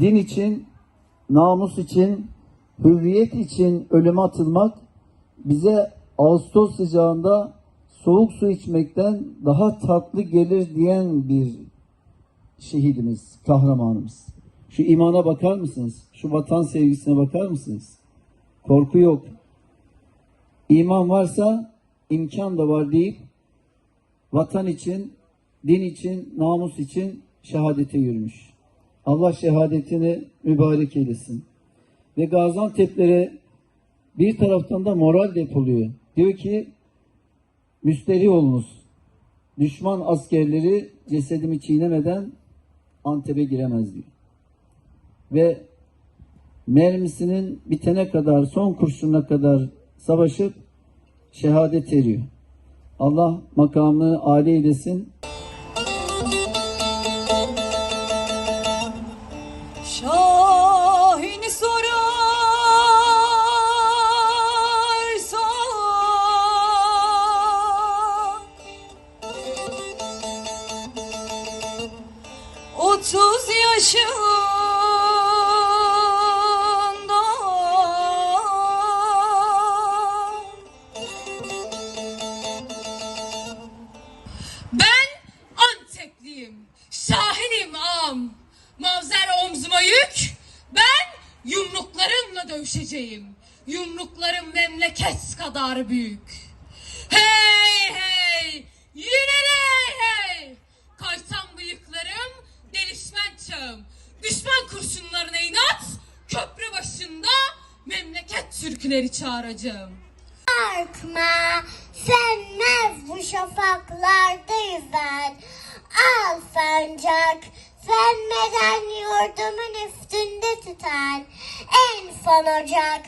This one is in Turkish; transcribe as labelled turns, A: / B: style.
A: din için, namus için, hürriyet için ölüme atılmak bize Ağustos sıcağında soğuk su içmekten daha tatlı gelir diyen bir şehidimiz, kahramanımız. Şu imana bakar mısınız? Şu vatan sevgisine bakar mısınız? Korku yok. İman varsa imkan da var deyip vatan için, din için, namus için şehadete yürümüş. Allah şehadetini mübarek eylesin. Ve Gaziantep'lere bir taraftan da moral depoluyor. Diyor ki müsterih olunuz. Düşman askerleri cesedimi çiğnemeden Antep'e giremez diyor. Ve mermisinin bitene kadar, son kurşununa kadar savaşıp şehadet eriyor. Allah makamı âli eylesin.
B: Otuz yaşında Ben Antepliyim, Şahinim ağam. Mavzer omzuma yük, ben yumruklarımla dövüşeceğim. Yumruklarım memleket kadar büyük. Düşman kurşunlarına inat, köprü başında memleket türküleri çağıracağım.
C: Korkma, sönmez bu şafaklarda yüzen. Al sancak, sönmeden yurdumun üstünde tüten. En son ocak.